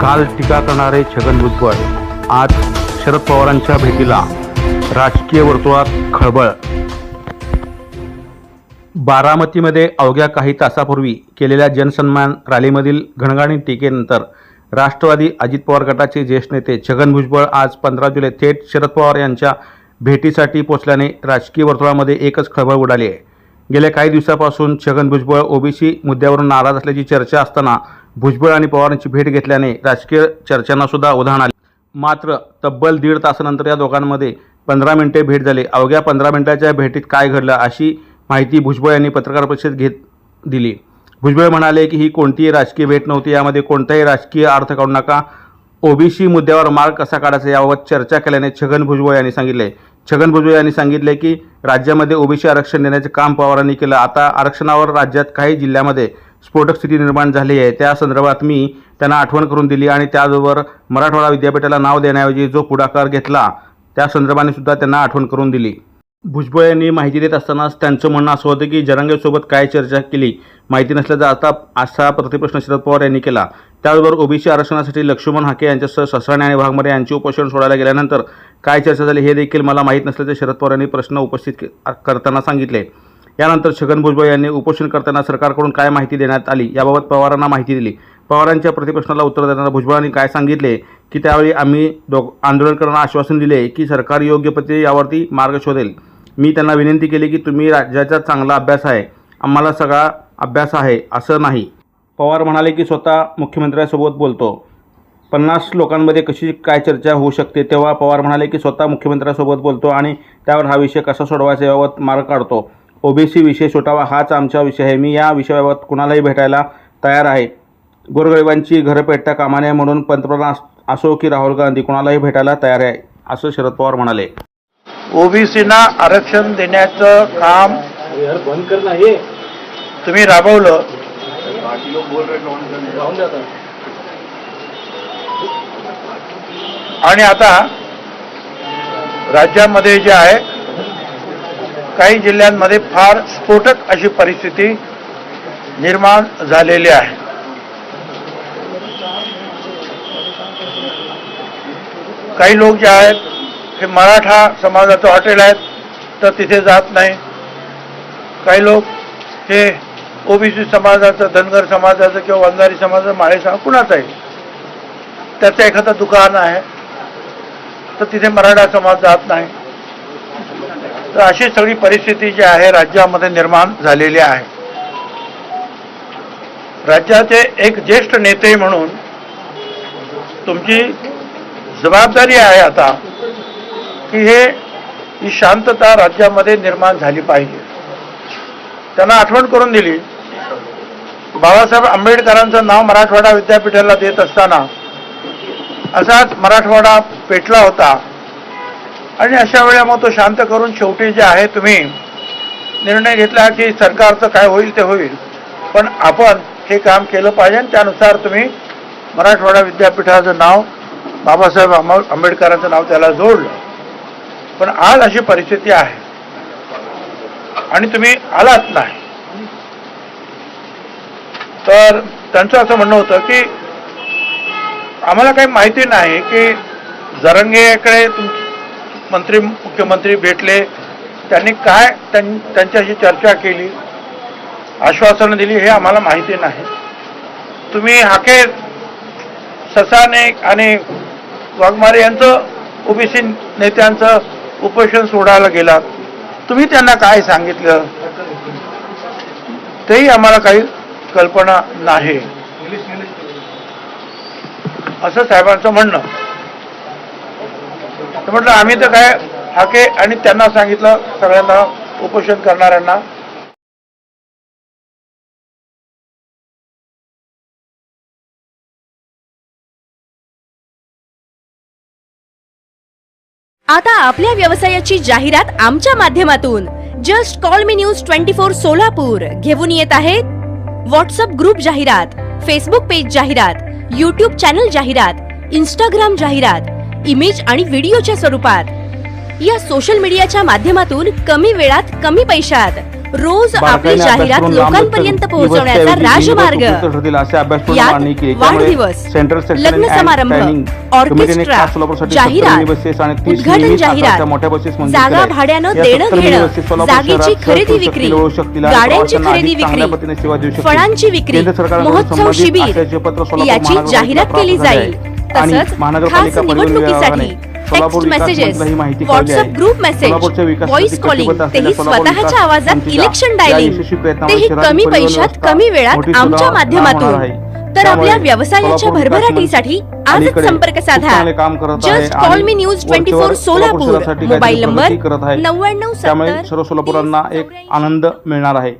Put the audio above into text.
काल टीका करणारे छगन भुजबळ. आज शरद पवारांच्या भेटीला राजकीय वर्तुळात खळबळ. बारामतीमध्ये अवघ्या काही तासापूर्वी केलेल्या जनसन्मान रॅलीमधील घणघाणी टीकेनंतर राष्ट्रवादी अजित पवार गटाचे ज्येष्ठ नेते छगन भुजबळ आज पंधरा जुलै थेट शरद पवार यांच्या भेटीसाठी पोचल्याने राजकीय वर्तुळामध्ये एकच खळबळ उडाली आहे. गेल्या काही दिवसापासून छगन भुजबळ ओबीसी मुद्द्यावरून नाराज असल्याची चर्चा असताना भुजबळ आणि पवारांची भेट घेतल्याने राजकीय चर्चांना सुद्धा उधाण आले. मात्र तब्बल दीड तासानंतर या दोघांमध्ये पंधरा मिनिटे भेट झाली. अवघ्या पंधरा मिनिटाच्या भेटीत काय घडलं अशी माहिती भुजबळ यांनी पत्रकार परिषदेत घेत दिली. भुजबळ म्हणाले की ही कोणतीही राजकीय भेट नव्हती. यामध्ये कोणताही राजकीय अर्थ काढू नका. ओबीसी मुद्द्यावर मार्ग कसा काढायचा याबाबत चर्चा केल्याने छगन भुजबळ यांनी सांगितले. छगन भुजबळ यांनी सांगितले की राज्यामध्ये ओबीसी आरक्षण देण्याचे काम पवारांनी केलं. आता आरक्षणावर राज्यात काही जिल्ह्यामध्ये स्फोटक स्थिती निर्माण झाली आहे. त्या संदर्भात मी त्यांना आठवण करून दिली आणि त्याचबरोबर मराठवाडा विद्यापीठाला नाव देण्याऐवजी जो पुढाकार घेतला त्या संदर्भाने सुद्धा त्यांना आठवण करून दिली. भुजबळ यांनी माहिती देत असतानाच त्यांचं म्हणणं असं होतं की जरांगेसोबत काय चर्चा केली माहिती नसल्याचा आता असा प्रतिप्रश्न शरद पवार यांनी केला. त्याचबरोबर ओबीसी आरक्षणासाठी लक्ष्मण हाके यांच्यासह ससराणे आणि वाघमारे यांची उपोषण सोडायला गेल्यानंतर काय चर्चा झाली हे देखील मला माहीत नसल्याचे शरद पवार यांनी प्रश्न उपस्थित करताना सांगितले. यानंतर छगन भुजबळ यांनी उपोषण करताना सरकारकडून काय माहिती देण्यात आली याबाबत पवारांना माहिती दिली. पवारांच्या प्रतिप्रश्नाला उत्तर देताना भुजबळांनी काय सांगितले की त्यावेळी आम्ही दो आंदोलनकरांना आश्वासन दिले की सरकार योग्य पद्धती यावरती मार्ग शोधेल. मी त्यांना विनंती केली की तुम्ही राज्याचा चांगला अभ्यास आहे. आम्हाला सगळा अभ्यास आहे असं नाही. पवार म्हणाले की स्वतः मुख्यमंत्र्यांसोबत बोलतो. पन्नास लोकांमध्ये कशी काय चर्चा होऊ शकते तेव्हा पवार म्हणाले की स्वतः मुख्यमंत्र्यांसोबत बोलतो आणि त्यावर हा विषय कसा सोडवायचा याबाबत मार्ग काढतो. ओबीसी विषय सुटावा हाच आमचा विषय आहे. मी या विषयाबाबत कुणालाही भेटायला तयार आहे. गोरगरिबांची घरं पेटता कामा नये म्हणून पंतप्रधान असो की राहुल गांधी कुणालाही भेटायला तयार आहे असं शरद पवार म्हणाले. ओबीसीना आरक्षण देण्याचं काम बंद कर तुम्ही राबवलं. आणि आता राज्यामध्ये जे आहे काही जिल्ह्यांमध्ये फार स्फोटक अशी परिस्थिती निर्माण झालेली आहे. काही लोक जे आहेत हे मराठा समाजाचं हॉटेल आहेत तर तिथे जात नाही. काही लोक हे ओबीसी समाजाचं धनगर समाजाचं किंवा वंजारी समाजाचं माळे समाज कुणाचं आहे त्याचं एखादं दुकान आहे तर तिथे मराठा समाज जात नाही. तर अशी सगळी परिस्थिती जी आहे राज्यामध्ये निर्माण झालेली आहे. राज्याचे एक ज्येष्ठ नेते म्हणून तुमची जबाबदारी आहे आता की हे ही शांतता राज्यामध्ये निर्माण झाली पाहिजे. त्यांना आठवण करून दिली. बाबासाहेब आंबेडकरांचं नाव मराठवाडा विद्यापीठाला देत असताना असाच मराठवाडा पेटला होता. आणि अशा वेळा मग तो शांत करून शेवटी जे आहे तुम्ही निर्णय घेतला की सरकारचं काय होईल ते होईल. पण आपण हे काम केलं पाहिजे आणि त्यानुसार तुम्ही मराठवाडा विद्यापीठाचं नाव बाबासाहेब आंबे- आंबेडकरांचं नाव त्याला जोडलं. पण आज अशी परिस्थिती आहे. आणि तुम्ही आलात नाही. तर त्यांचं असं म्हणणं होतं की आम्हाला काही माहिती नाही की जरंगेकडे तुम मंत्री मुख्यमंत्री भेटले. त्यांनी काय त्यां- त्यांच्याशी चर्चा केली. आश्वासनं दिली हे आम्हाला माहिती नाही. तुम्ही हाके ससाने आणि वाघमारे यांचं ओबीसी नेत्यांचं उपोषण सोडायला गेलात. तुम्ही त्यांना काय सांगितलं? तेही आम्हाला काही कल्पना नाही. असं साहेबांचं म्हणणं. तर म्हटलं आम्ही तर काय हाके आणि त्यांना सांगितलं सगळ्यांना उपोषण करणाऱ्यांना. आता आपल्या व्यवसायाची जाहिरात आमच्या माध्यमातून. Just call me news twenty four Solapur. घेऊन येत आहेत व्हॉट्सअप ग्रुप जाहिरात फेसबुक पेज जाहिरात युट्यूब चॅनल जाहिरात इंस्टाग्राम जाहिरात. इमेज आणि व्हिडिओच्या स्वरूपात या सोशल मीडियाच्या माध्यमातून कमी वेळात कमी पैशात रोज आपली जाहिरात लोकांपर्यंत पोहोचवण्याचा राजमार्ग वाढदिवस लग्न समारंभ ऑर्केस्ट्रा जाहिरात 70 बसेस आणि 30 उद्घाटन जाहिरात जागा. भाड्यानं देणं 70 घेणं जागेची खरेदी विक्री गाड्यांची खरेदी विक्री. फळांची विक्री महोत्सव शिबिर याची जाहिरात केली जाईल. आणि महानगरपालिका परिवहन विभागाने सोलापूर विकास ही माहिती WhatsApp. Group message voice calling तेही स्वतःच्या आवाजात इलेक्शन डायलिंग तेही कमी पैशात कमी वेळात आमच्या माध्यमातून. तर आपल्या व्यवसायाच्या भरभराटीसाठी आजच संपर्क साधा जस्ट कॉल मी news twenty four Solapur mobile number नव्याण्णव सर्व सोलापुरांना एक आनंद मिळणार आहे